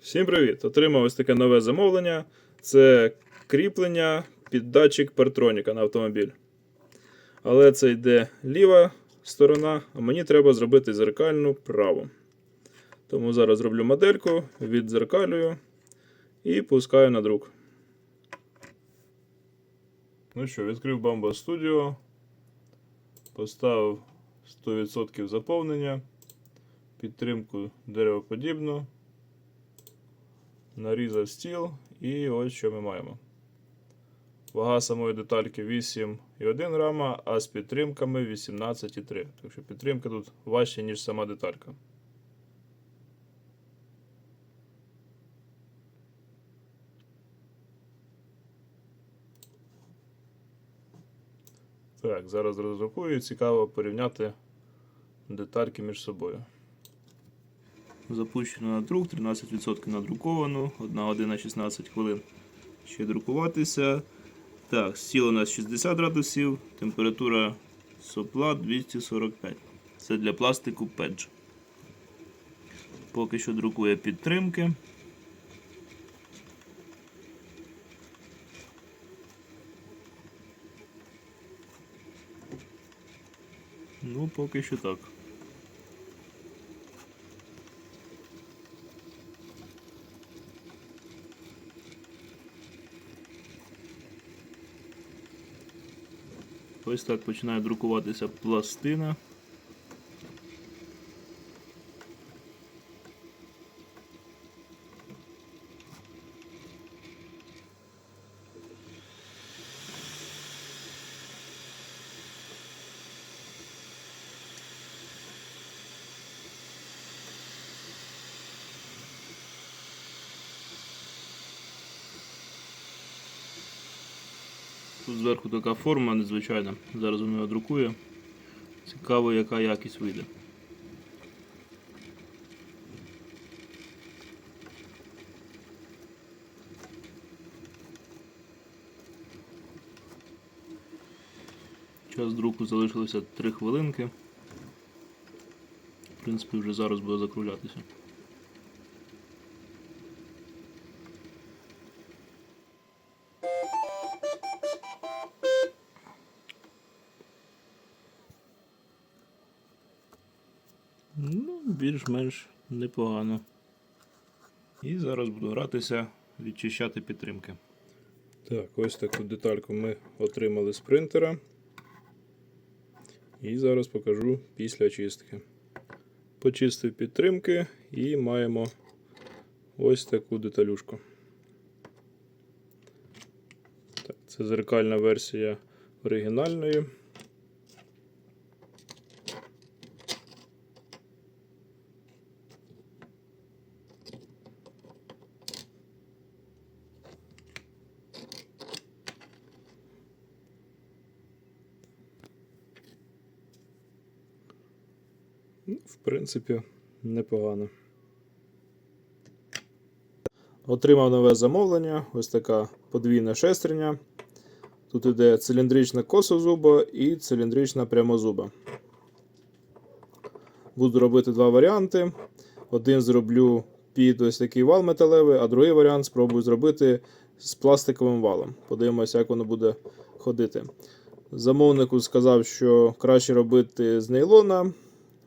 Всім привіт! Отримав ось таке нове замовлення. Це кріплення під датчик партроніка на автомобіль. Але це йде ліва сторона, а мені треба зробити зеркальну праву. Тому зараз зроблю модельку, віддзеркалюю і пускаю на друк. Ну що, відкрив Bamba Studio. Поставив 100% заповнення, підтримку деревоподібну нарізав стіл, і ось що ми маємо. Вага самої детальки 8,1 грама, а з підтримками 18,3. Так що підтримка тут важча, ніж сама деталька. Так, зараз розрахую. Цікаво порівняти детальки між собою. Запущено на друк, 13% надруковано, 1 година 16 хвилин. Ще друкуватися. Так, стіл у нас 60 градусів, температура сопла 245. Це для пластику Pedge. Поки що друкує підтримки. Ну, поки що так. Ось так починає друкуватися пластина. Тут зверху така форма незвичайна. Зараз його друкує. Цікаво, яка якість вийде. Час друку залишилося 3 хвилинки. В принципі, вже зараз буде закруглятися. Ну, більш-менш непогано. І зараз буду гратися, відчищати підтримки. Так, ось таку детальку ми отримали з принтера. І зараз покажу після чистки. Почистив підтримки і маємо ось таку деталюшку. Так, це зеркальна версія оригінальної. Ну, В принципі, непогано. Отримав нове замовлення. Ось така подвійна шестерня. Тут іде циліндрична косозуба і циліндрична прямозуба. Буду робити два варіанти. Один зроблю під ось такий вал металевий, а другий варіант спробую зробити з пластиковим валом. Подивимося, як воно буде ходити. Замовнику сказав, що краще робити з нейлона.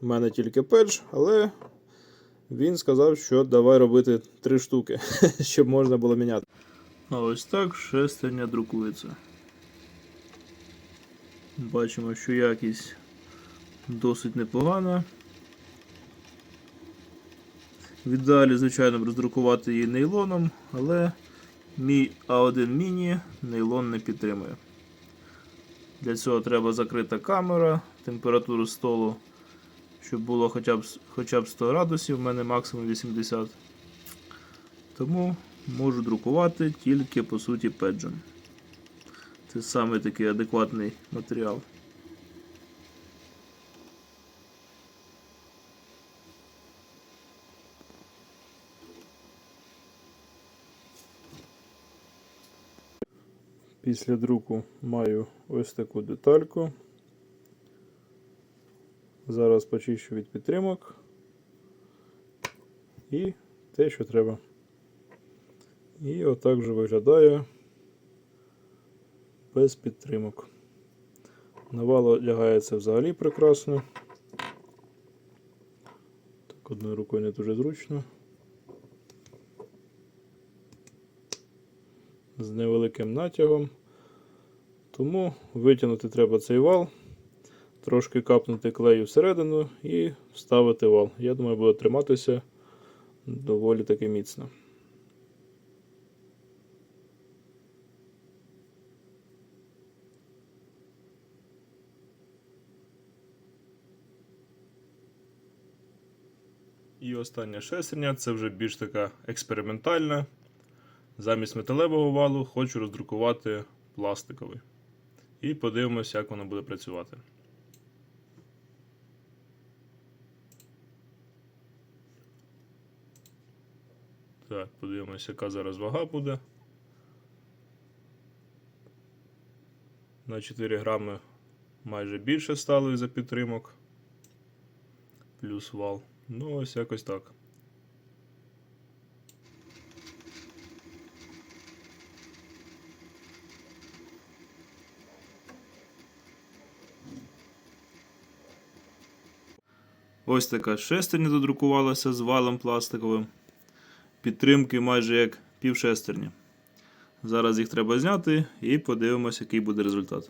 У мене тільки педж, але він сказав, що давай робити три штуки, щоб можна було міняти. А ось так шестерня друкується. Бачимо, що якість досить непогана. В ідеалі, звичайно, роздрукувати її нейлоном, але мій А1 міні нейлон не підтримує. Для цього треба закрита камера, температуру столу щоб було хоча б, хоча б 100 градусів, в мене максимум 80. Тому можу друкувати тільки по суті педжем. Це саме такий адекватний матеріал. Після друку маю ось таку детальку. Зараз почищу від підтримок. І те, що треба. І отак вже виглядає без підтримок. Навало лягається взагалі прекрасно. Так, одною рукою не дуже зручно. З невеликим натягом. Тому витягнути треба цей вал, трошки капнути клею всередину і вставити вал. Я думаю, буде триматися доволі таки міцно. І остання шестерня це вже більш така експериментальна. Замість металевого валу хочу роздрукувати пластиковий. І подивимося, як воно буде працювати. Так, подивимося, яка зараз вага буде. На 4 грами майже більше стало із-за підтримок. Плюс вал. Ну, ось якось так. Ось така шестерня додрукувалася з валом пластиковим. Підтримки майже як півшестерні. Зараз їх треба зняти і подивимося, який буде результат.